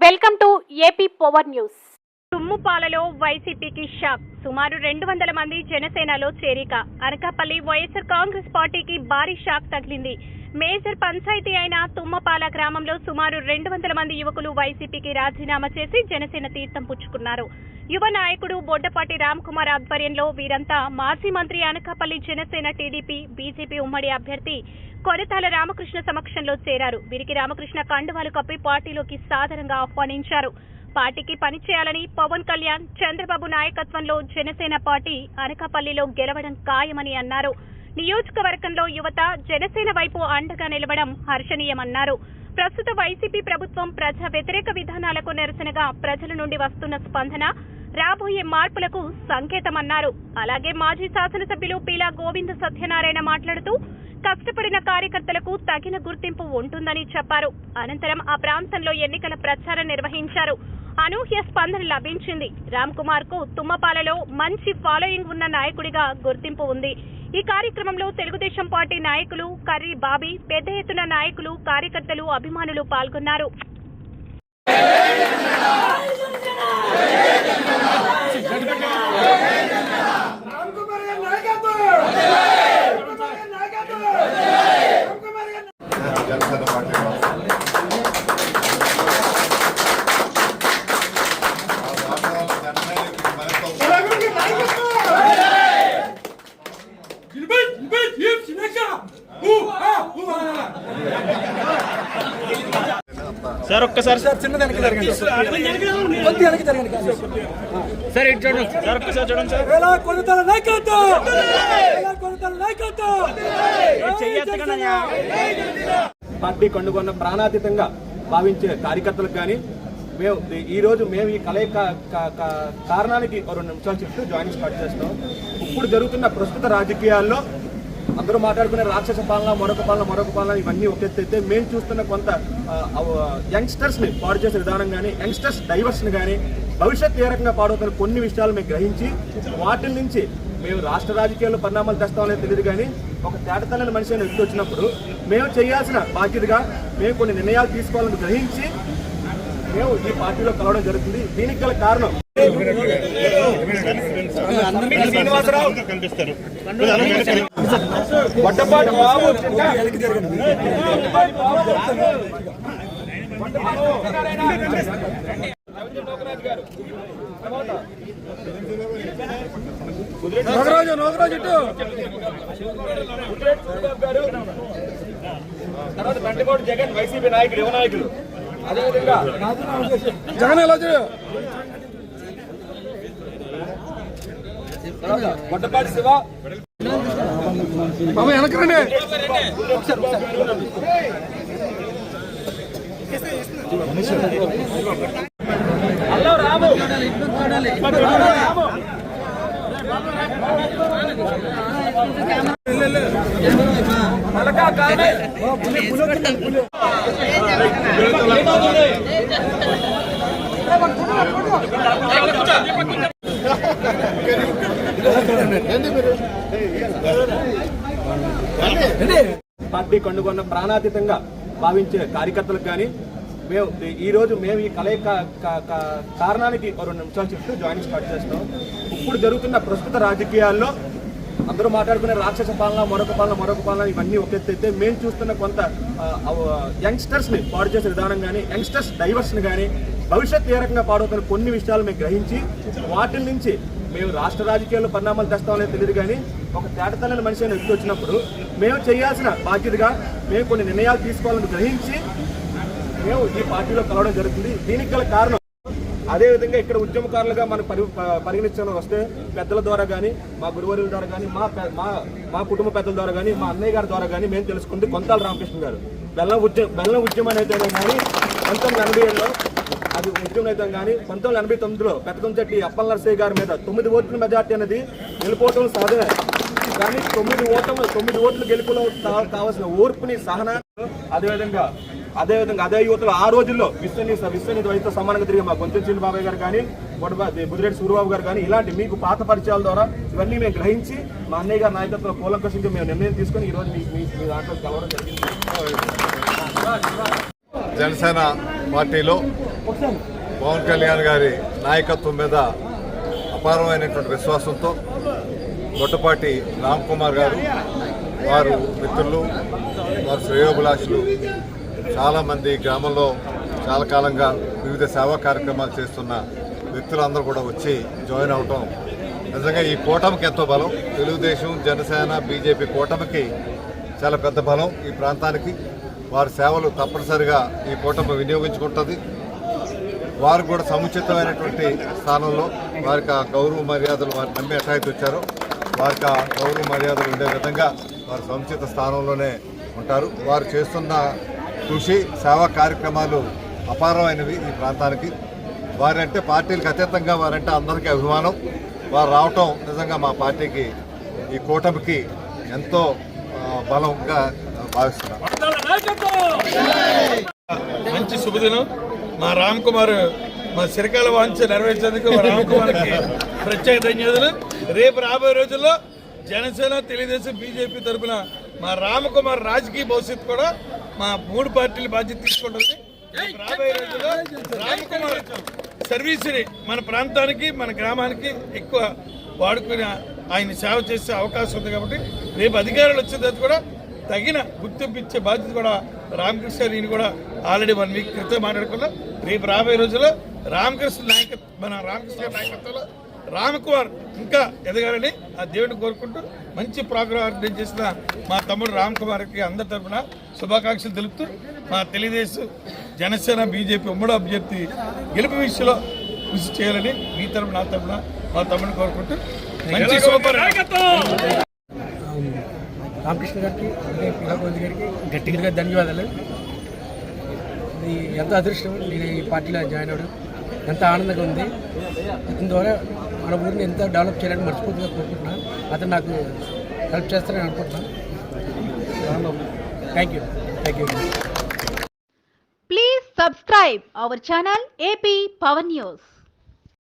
Welcome to AP power news. తుమ్ముపాలలో వైసీపీకి shock. సుమారు రెండు వందల మంది జనసేనలో చేరిక. అనకాపల్లి వైఎస్ఆర్ కాంగ్రెస్ పార్టీకి భారీ షాక్ తగిలింది. మేజర్ పంచాయతీ అయిన తుమ్మపాల గ్రామంలో సుమారు రెండు వందల మంది యువకులు వైసీపీకి రాజీనామా చేసి జనసేన తీర్థం పుచ్చుకున్నారు. యువ నాయకుడు బొడ్డపాటి రామ్కుమార్ ఆధ్వర్యంలో వీరంతా మాజీ మంత్రి అనకాపల్లి జనసేన టీడీపీ బీజేపీ ఉమ్మడి అభ్యర్థి కొరతాల రామకృష్ణ సమక్షంలో చేరారు. వీరికి రామకృష్ణ కండువాలు కప్పి పార్టీలోకి సాదరంగా ఆహ్వానించారు. పార్టీకి పనిచేయాలని పవన్ కళ్యాణ్ చంద్రబాబు నాయకత్వంలో జనసేన పార్టీ అనకాపల్లిలో గెలవడం ఖాయమని అన్నారు. నియోజకవర్గంలో యువత జనసేన వైపు అండగా నిలవడం హర్షణీయమన్నారు. ప్రస్తుత వైసీపీ ప్రభుత్వం ప్రజా వ్యతిరేక విధానాలకు నిరసనగా ప్రజల నుండి వస్తున్న స్పందన రాబోయే మార్పులకు సంకేతమన్నారు. అలాగే మాజీ శాసనసభ్యులు పీలా గోవింద సత్యనారాయణ మాట్లాడుతూ కష్టపడిన కార్యకర్తలకు తగిన గుర్తింపు ఉంటుందని చెప్పారు. అనంతరం ఆ ప్రాంతంలో ఎన్నికల ప్రచారం నిర్వహించారు. అనూహ్య స్పందన లభించింది. రామ్ కుమార్కు తుమ్మపాలలో మంచి ఫాలోయింగ్ ఉన్న నాయకుడిగా గుర్తింపు ఉంది. ఈ కార్యక్రమంలో తెలుగుదేశం పార్టీ నాయకులు కర్రీ బాబీ పెద్ద ఎత్తున నాయకులు కార్యకర్తలు అభిమానులు పాల్గొన్నారు రామ్ కుమార్ గారి నాయకత్వం రామ్ కుమార్ గారి నాయకత్వం రామ్ కుమార్ గారి జనసేన పార్టీ రామ్ గారి నాయకత్వం జిల్బల్ జిల్బల్ జిల్ సినక హూ హా హూ హా సార్ ఒక్కసారి సార్ చిన్న వెనక్కి జరగండి కొద్ది వెనక్కి జరగండి సార్. ఇటు చూడండి. సార్ ఒక్కసారి చూడండి సార్. ఎలా కొనతల నాయకత్వం? ఎలా కొనతల నాయకత్వం? పార్టీ కండుకొన్న ప్రాణాతీతంగా భావించే కార్యకర్తలకు కానీ మేము ఈ రోజు మేము ఈ కలయిక కారణానికి రెండు నిమిషాలు చెప్తూ జాయినింగ్ స్టార్ట్ చేస్తాం. ఇప్పుడు జరుగుతున్న ప్రస్తుత రాజకీయాల్లో అందరూ మాట్లాడుకునే రాక్షస పాలన మరొక పాలన మరొక పాలన ఇవన్నీ ఒకెత్తైతే మేము చూస్తున్న కొంత యంగ్స్టర్స్ని పాడు చేసే విధానం కానీ యంగ్స్టర్స్ డైవర్స్ని కానీ భవిష్యత్ ఏ రకంగా పాడవుతున్న కొన్ని విషయాలు మేము గ్రహించి వాటి నుంచి మేము రాష్ట్ర రాజకీయాల్లో పరిణామాలు తెస్తామనేది తెలియదు కానీ ఒక తేటతల్లని మనిషి అని వ్యక్తి వచ్చినప్పుడు మేము చేయాల్సిన బాధ్యతగా మేము కొన్ని నిర్ణయాలు తీసుకోవాలని గ్రహించి మేము ఈ పార్టీలో కలవడం జరుగుతుంది. దీనికి గల కారణం శ్రీనివాసరావు. కనిపిస్తారు. వడ్డపాటి బాబు. నోగరాజు. తర్వాత బండికోటి జగన్ వైసీపీ నాయకులు యువ నాయకులు అదేవిధంగా జగన్ ఎలా వడ్డపాటి శివ బాబు వెనకరండి హలో రాము మలకా కామెల్ పార్టీ కండుకొన్న ప్రాణాతీతంగా భావించే కార్యకర్తలకు కానీ మేము ఈ రోజు మేము ఈ కలయిక కారణానికి రెండు నిమిషాలు చెప్తూ జాయినింగ్ స్టార్ట్ చేస్తాం ఇప్పుడు జరుగుతున్న ప్రస్తుత రాజకీయాల్లో అందరూ మాట్లాడుకునే రాక్షస పాలన మరొక పాలన మరొక పాలన ఇవన్నీ ఒక మేము చూస్తున్న కొంత యంగ్స్టర్స్ని పాడు చేసే విధానం కానీ యంగ్స్టర్స్ డైవర్స్ని కానీ భవిష్యత్ ఏ రకంగా పాడవుతున్న కొన్ని విషయాలు మేము గ్రహించి వాటి నుంచి మేము రాష్ట్ర రాజకీయాల్లో పరిణామాలు తెస్తామనే తెలియదు కానీ ఒక తేటతల్లని మనిషి అని వ్యక్తి వచ్చినప్పుడు మేము చేయాల్సిన బాధ్యతగా మేము కొన్ని నిర్ణయాలు తీసుకోవాలని గ్రహించి మేము ఈ పార్టీలో కలవడం జరుగుతుంది. దీనికి గల కారణం అదేవిధంగా ఇక్కడ ఉద్యమకారులుగా మనం పరి ప- వస్తే పెద్దల ద్వారా కానీ మా గురువర్యుల ద్వారా కానీ మా మా మా కుటుంబ పెద్దల ద్వారా కానీ మా అన్నయ్య గారి ద్వారా కానీ మేము తెలుసుకుంటే కొంతాల రామకృష్ణ గారు. బెల్లం ఉద్యమం బెల్లం ఉద్యమం అనేది కానీ పంతొమ్మిది ఎనభై ఏళ్ళలో అది ఉద్యమం అయితే కానీ పంతొమ్మిది ఎనభై తొమ్మిదిలో పెద్దకంచెట్టి అప్పల నర్సయ్య గారి మీద తొమ్మిది ఓట్ల మెజార్టీ అనేది వెళ్ళిపోవటం సాధనే. కానీ తొమ్మిది ఓట్ల తొమ్మిది ఓట్లు గెలుపులో కావాల్సిన ఓర్పుని సహన అదేవిధంగా అదేవిధంగా అదే యువతలో ఆ రోజుల్లో విశ్వని విశ్వనీత వయసుతో సమానంగా తిరిగి మా గొంతు చిన్న బాబాయ్ గారు కానీ బొడబా బుదిరెడ్డి సూరిబాబు గారు కానీ ఇలాంటి మీకు పాత పరిచయాల ద్వారా ఇవన్నీ మేము గ్రహించి మా అన్నయ్య గారి నాయకత్వంలో కూలంకషంగా మేము నిర్ణయం తీసుకొని ఈ రోజు మీ మీ దాంట్లో కలవడం జరిగింది. జనసేన పార్టీలో పవన్ కళ్యాణ్ గారి నాయకత్వం మీద అపారమైనటువంటి విశ్వాసంతో గొట్టపాటి రామ్ కుమార్ గారు వారు మిత్రులు వారు శ్రేయోభిలాషులు చాలామంది గ్రామంలో చాలా కాలంగా వివిధ సేవా కార్యక్రమాలు చేస్తున్న వ్యక్తులందరూ కూడా వచ్చి జాయిన్ అవటం. నిజంగా ఈ కూటమికి ఎంతో బలం. తెలుగుదేశం జనసేన బీజేపీ కూటమికి చాలా పెద్ద బలం ఈ ప్రాంతానికి. వారి సేవలు తప్పనిసరిగా ఈ కూటమి వినియోగించుకుంటుంది. వారు కూడా సముచితమైనటువంటి స్థానంలో వారికి గౌరవ మర్యాదలు వారు నమ్మి ఎట్లయితే వచ్చారో. వారికి గౌరవ మర్యాదలు ఉండే విధంగా వారు సముచిత స్థానంలోనే ఉంటారు. వారు చేస్తున్న కృషి సేవా కార్యక్రమాలు అపారమైనవి ఈ ప్రాంతానికి. వారంటే పార్టీలకు అతీతంగా వారంటే అందరికీ అభిమానం. వారు రావటం నిజంగా మా పార్టీకి ఈ కూటమికి ఎంతో బలంగా భావిస్తున్నాం. మంచి శుభదినం. మా రామ్ కుమార్ మా సిరకాల వాంఛ నెరవేర్చేందుకు మా రామ్ కుమార్కి ప్రత్యేక ధన్యవాదాలు. రేపు రాబోయే రోజుల్లో జనసేన తెలుగుదేశం బీజేపీ తరఫున మా రామకుమార్ రాజకీయ భవిష్యత్తు కూడా మా మూడు పార్టీల బాధ్యత తీసుకుంటుంది. రేపు రాబోయే రోజుల్లో రామకుమార్ సర్వీస్ని మన ప్రాంతానికి మన గ్రామానికి ఎక్కువ వాడుకుని ఆయన సేవ చేసే అవకాశం ఉంది కాబట్టి రేపు అధికారులు వచ్చే తర్వాత కూడా తగిన గుర్తింపు ఇచ్చే బాధ్యత కూడా రామకృష్ణ నేను కూడా ఆల్రెడీ వన్ వీక్ క్రితం మాట్లాడుకున్నాం రేపు రాబోయే రోజుల్లో రామకృష్ణ నాయకత్వం మన రామకృష్ణ నాయకత్వంలో రామకుమార్ ఇంకా ఎదగాలని ఆ దేవుడిని కోరుకుంటూ మంచి ప్రోగ్రాం చేసిన మా తమ్ముడు రామ్ కుమార్కి అందరి తరఫున శుభాకాంక్షలు తెలుపుతూ మా తెలుగుదేశం జనసేన బీజేపీ ఉమ్మడి అభ్యర్థి గెలుపు విషయంలో కృషి చేయాలని మీ తరఫున నా తరఫున మా తమ్ముడిని కోరుకుంటూ మంచి సూపర్ రామకృష్ణ గారికి అలాగే పిల్లగోవింద్ గారికి గట్టిగా ధన్యవాదాలు. ఇది ఎంత అదృష్టం. నేను ఈ పార్టీలో జాయిన్ అవ్వడం ఎంత ఆనందంగా ఉంది. అతని ద్వారా మన ఊరిని ఎంత డెవలప్ చేయాలని మనస్ఫూర్తిగా కోరుకుంటున్నాను. అతను నాకు హెల్ప్ చేస్తారని అనుకుంటున్నాను. Thank you. Thank you. Please subscribe our channel AP Pavan news